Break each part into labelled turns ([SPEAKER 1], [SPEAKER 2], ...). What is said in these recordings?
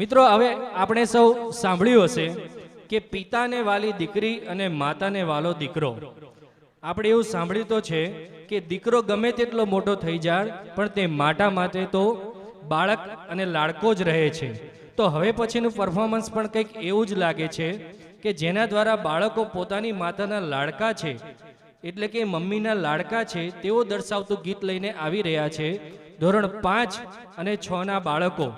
[SPEAKER 1] મિત્રો, હવે આપણે સૌ સાંભળ્યું હશે કે પિતાને વાલી દીકરી અને માતાને વાલો દીકરો. આપણે એવું સાંભળ્યું તો છે કે દીકરો ગમે તેટલો મોટો થઈ જાય પણ તે માતા માટે તો બાળક અને લાડકો જ રહે છે. તો હવે પછીનું પરફોર્મન્સ પણ કંઈક એવું જ લાગે છે કે જેના દ્વારા બાળકો પોતાની માતાના લાડકા છે. એટલે કે મમ્મીના લાડકા છે, તેઓ દર્શાવતું ગીત લઈને આવી રહ્યા છે. ધોરણ પાંચ અને છ ના બાળકો.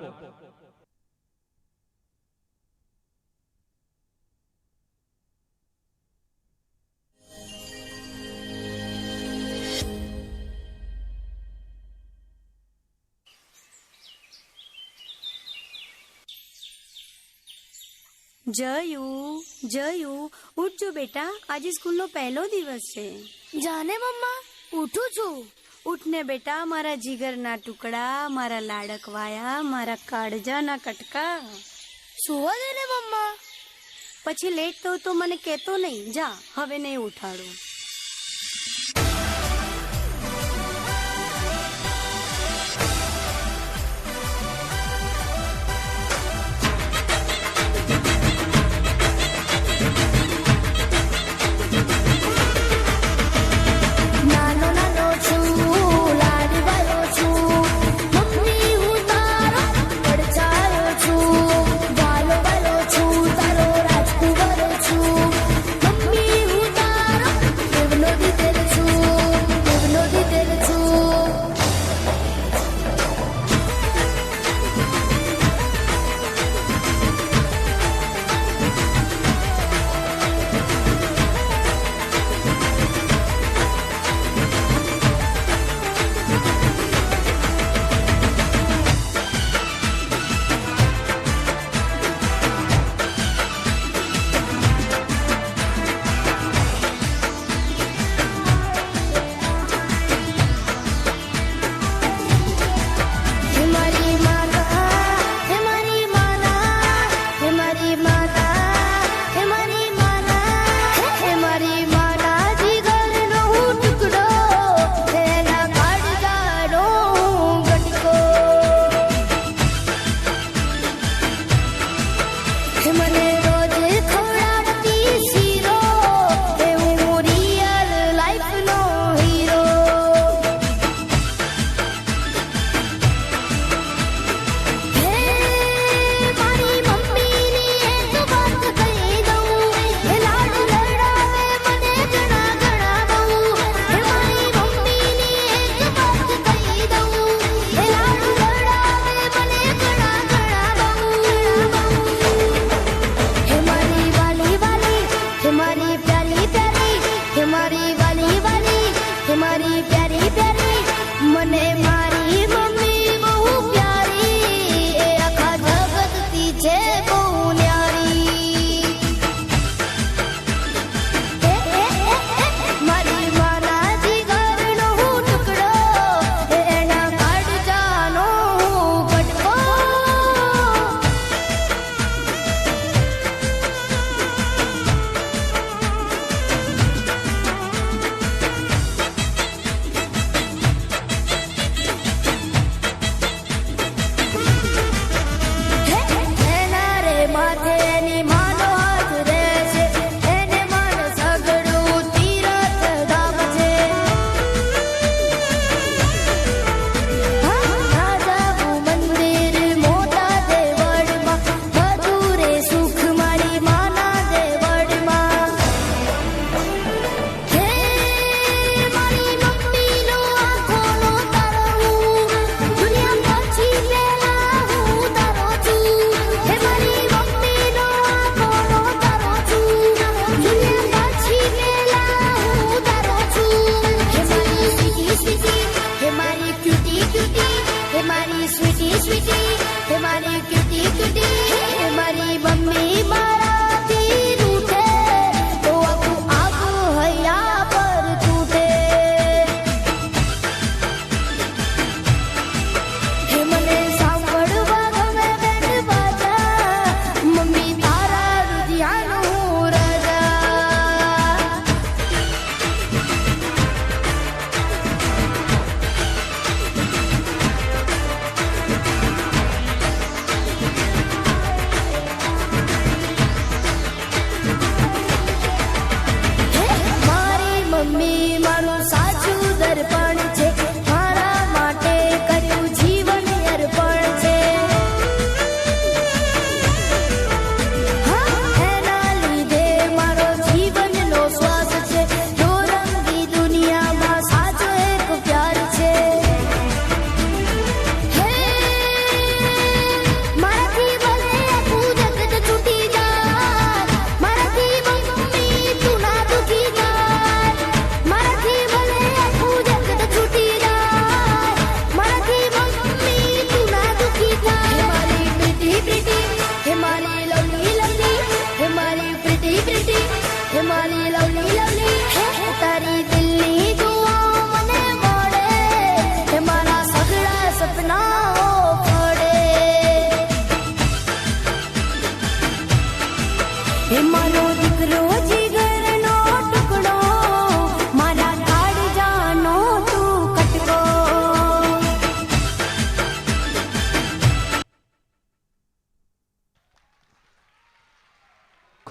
[SPEAKER 2] જયું જયુ ઉઠજો બેટા આજે સ્કૂલનો પહેલો દિવસ છે.
[SPEAKER 3] જાને મમ્મા ઉઠું છું.
[SPEAKER 2] ઉઠને બેટા મારા જીગરના ટુકડા મારા લાડકવાયા મારા કાળજાના કટકા.
[SPEAKER 3] સુવા દે ને મમ્મા.
[SPEAKER 2] પછી લેટ થયું તો મને કહેતો નહીં જા હવે નહીં ઉઠાડું.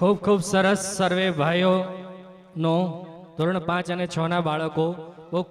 [SPEAKER 1] ખૂબ ખૂબ સરસ સર્વે ભાઈઓનો ધોરણ પાંચ અને છ ના બાળકો